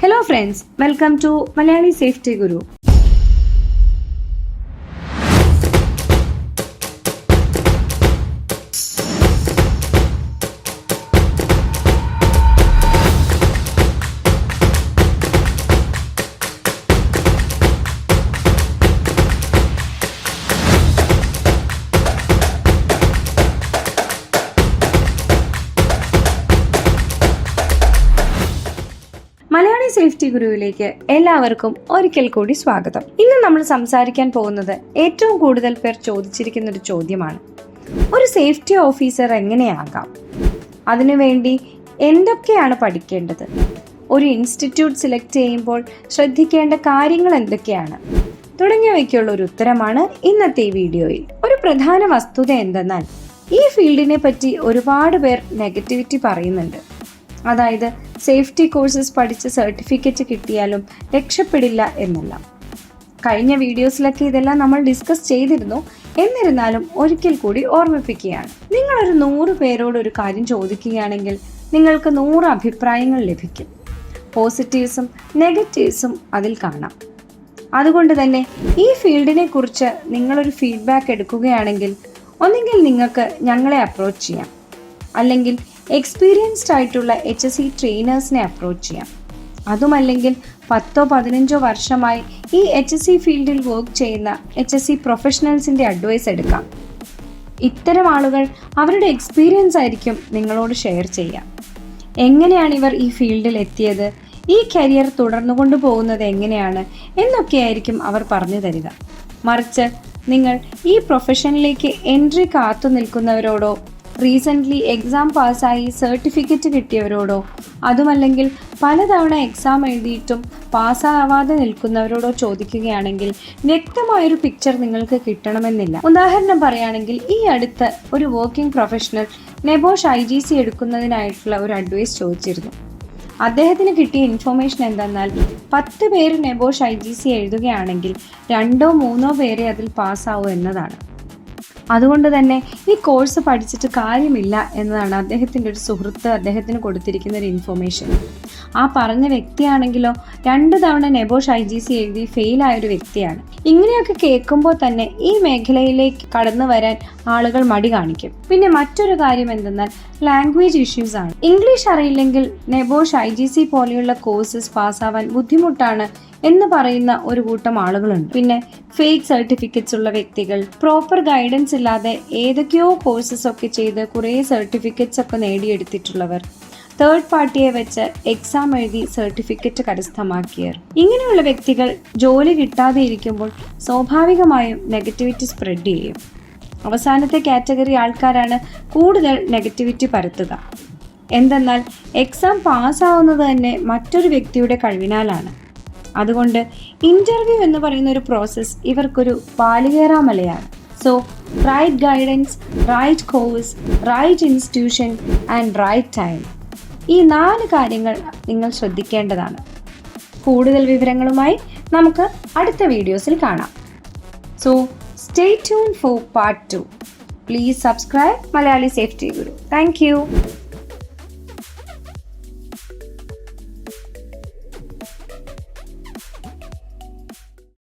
Hello friends welcome to Malayali safety guru safety ഗുരുവിലേക്ക് എല്ലാവർക്കും ഒരിക്കൽ കൂടി സ്വാഗതം. ഇന്ന് നമ്മൾ സംസാരിക്കാൻ പോകുന്നത് ഏറ്റവും കൂടുതൽ പേർ ചോദിച്ചിരിക്കുന്ന ഒരു ചോദ്യമാണ്. ഒരു സേഫ്റ്റി ഓഫീസർ എങ്ങനെയാകാം? അതിനുവേണ്ടി എന്തൊക്കെയാണ് പഠിക്കേണ്ടത്? ഒരു ഇൻസ്റ്റിറ്റ്യൂട്ട് സെലക്ട് ചെയ്യുമ്പോൾ ശ്രദ്ധിക്കേണ്ട കാര്യങ്ങൾ എന്തൊക്കെയാണ്? തുടങ്ങിയവയ്ക്കുള്ള ഒരു ഉത്തരമാണ് ഇന്നത്തെ ഈ വീഡിയോയിൽ. ഒരു പ്രധാന വസ്തുത എന്തെന്നാൽ ഈ ഫീൽഡിനെ പറ്റി ഒരുപാട് പേർ നെഗറ്റിവിറ്റി പറയുന്നുണ്ട്. അതായത് സേഫ്റ്റി കോഴ്സസ് പഠിച്ച് സർട്ടിഫിക്കറ്റ് കിട്ടിയാലും രക്ഷപ്പെടില്ല എന്നല്ല. കഴിഞ്ഞ വീഡിയോസിലൊക്കെ ഇതെല്ലാം നമ്മൾ ഡിസ്കസ് ചെയ്തിരുന്നു. എന്നിരുന്നാലും ഒരിക്കൽ കൂടി ഓർമ്മിപ്പിക്കുകയാണ്. നിങ്ങളൊരു നൂറ് പേരോട് ഒരു കാര്യം ചോദിക്കുകയാണെങ്കിൽ നിങ്ങൾക്ക് നൂറ് അഭിപ്രായങ്ങൾ ലഭിക്കും. പോസിറ്റീവ്സും നെഗറ്റീവ്സും അതിൽ കാണാം. അതുകൊണ്ട് തന്നെ ഈ ഫീൽഡിനെ കുറിച്ച് നിങ്ങളൊരു ഫീഡ്ബാക്ക് എടുക്കുകയാണെങ്കിൽ ഒന്നുകിൽ നിങ്ങൾക്ക് ഞങ്ങളെ അപ്രോച്ച് ചെയ്യാം. അല്ലെങ്കിൽ എക്സ്പീരിയൻസ്ഡ് ആയിട്ടുള്ള എച്ച് എസ് സി ട്രെയിനേഴ്സിനെ അപ്രോച്ച് ചെയ്യാം. അതുമല്ലെങ്കിൽ പത്തോ പതിനഞ്ചോ വർഷമായി ഈ എച്ച് എസ് സി ഫീൽഡിൽ വർക്ക് ചെയ്യുന്ന എച്ച് എസ് സി പ്രൊഫഷണൽസിന്റെ അഡ്വൈസ് എടുക്കാം. ഇത്തരം ആളുകൾ അവരുടെ എക്സ്പീരിയൻസ് ആയിരിക്കും നിങ്ങളോട് ഷെയർ ചെയ്യാം. എങ്ങനെയാണ് ഇവർ ഈ ഫീൽഡിൽ എത്തിയത്? ഈ കരിയർ തുടർന്നു കൊണ്ടുപോകുന്നത് എങ്ങനെയാണ്? എന്നൊക്കെയായിരിക്കും അവർ പറഞ്ഞു തരിക. മറിച്ച് നിങ്ങൾ ഈ പ്രൊഫഷനിലേക്ക് എൻട്രി കാത്തു നിൽക്കുന്നവരോടോ റീസെന്റ്ലി എക്സാം പാസ്സായി സർട്ടിഫിക്കറ്റ് കിട്ടിയവരോടോ അതുമല്ലെങ്കിൽ പലതവണ എക്സാം എഴുതിയിട്ടും പാസ്സാവാതെ നിൽക്കുന്നവരോടോ ചോദിക്കുകയാണെങ്കിൽ വ്യക്തമായൊരു പിക്ചർ നിങ്ങൾക്ക് കിട്ടണമെന്നില്ല. ഉദാഹരണം പറയുകയാണെങ്കിൽ ഈ അടുത്ത് ഒരു working professional NEBOSH I G C എടുക്കുന്നതിനായിട്ടുള്ള ഒരു അഡ്വൈസ് ചോദിച്ചിരുന്നു. അദ്ദേഹത്തിന് കിട്ടിയ ഇൻഫർമേഷൻ എന്തെന്നാൽ പത്ത് പേര് നെബോഷ് ഐ ജി സി എഴുതുകയാണെങ്കിൽ രണ്ടോ മൂന്നോ പേരെ അതിൽ പാസ്സാവൂ എന്നതാണ്. അതുകൊണ്ട് തന്നെ ഈ കോഴ്സ് പഠിച്ചിട്ട് കാര്യമില്ല എന്നതാണ് അദ്ദേഹത്തിന്റെ ഒരു സുഹൃത്ത് അദ്ദേഹത്തിന് കൊടുത്തിരിക്കുന്ന ഒരു ഇൻഫർമേഷൻ ആ പറഞ്ഞ വ്യക്തിയാണെങ്കിലോ രണ്ട് തവണ നെബോഷ് ഐ ജി സി എഴുതി ഫെയിലായ ഒരു വ്യക്തിയാണ്. ഇങ്ങനെയൊക്കെ കേൾക്കുമ്പോൾ തന്നെ ഈ മേഖലയിലേക്ക് കടന്നു വരാൻ ആളുകൾ മടി കാണിക്കും. പിന്നെ മറ്റൊരു കാര്യം എന്തെന്നാൽ ലാംഗ്വേജ് ഇഷ്യൂസ് ആണ്. ഇംഗ്ലീഷ് അറിയില്ലെങ്കിൽ നെബോഷ് ഐ ജി സി പോലെയുള്ള കോഴ്സസ് പാസ്സാവാൻ ബുദ്ധിമുട്ടാണ് എന്ന് പറയുന്ന ഒരു കൂട്ടം ആളുകളുണ്ട്. പിന്നെ ഫേക്ക് സർട്ടിഫിക്കറ്റ്സ് ഉള്ള വ്യക്തികൾ പ്രോപ്പർ ഗൈഡൻസ് ഇല്ലാതെ ഏതൊക്കെയോ കോഴ്സസ് ഒക്കെ ചെയ്ത് കുറേ സർട്ടിഫിക്കറ്റ്സ് ഒക്കെ നേടിയെടുത്തിട്ടുള്ളവർ തേർഡ് പാർട്ടിയെ വെച്ച് എക്സാം എഴുതി സർട്ടിഫിക്കറ്റ് കരസ്ഥമാക്കിയർ ഇങ്ങനെയുള്ള വ്യക്തികൾ ജോലി കിട്ടാതെ ഇരിക്കുമ്പോൾ സ്വാഭാവികമായും നെഗറ്റിവിറ്റി സ്പ്രെഡ് ചെയ്യും. അവസാനത്തെ കാറ്റഗറി ആൾക്കാരാണ് കൂടുതൽ നെഗറ്റിവിറ്റി പരത്തുക. എന്തെന്നാൽ എക്സാം പാസ്സാവുന്നത് തന്നെ മറ്റൊരു വ്യക്തിയുടെ കഴിവിനാലാണ്. അതുകൊണ്ട് ഇന്റർവ്യൂ എന്ന് പറയുന്ന ഒരു പ്രോസസ്സ് ഇവർക്കൊരു പാലുകേറാമലയാണ്. So right guidance right course right institution and right time ഈ നാല് കാര്യങ്ങൾ നിങ്ങൾ ശ്രദ്ധിക്കേണ്ടതാണ്. കൂടുതൽ വിവരങ്ങളുമായി നമുക്ക് അടുത്ത വീഡിയോസിൽ കാണാം. So stay tune for part two please subscribe Malayali safety guru thank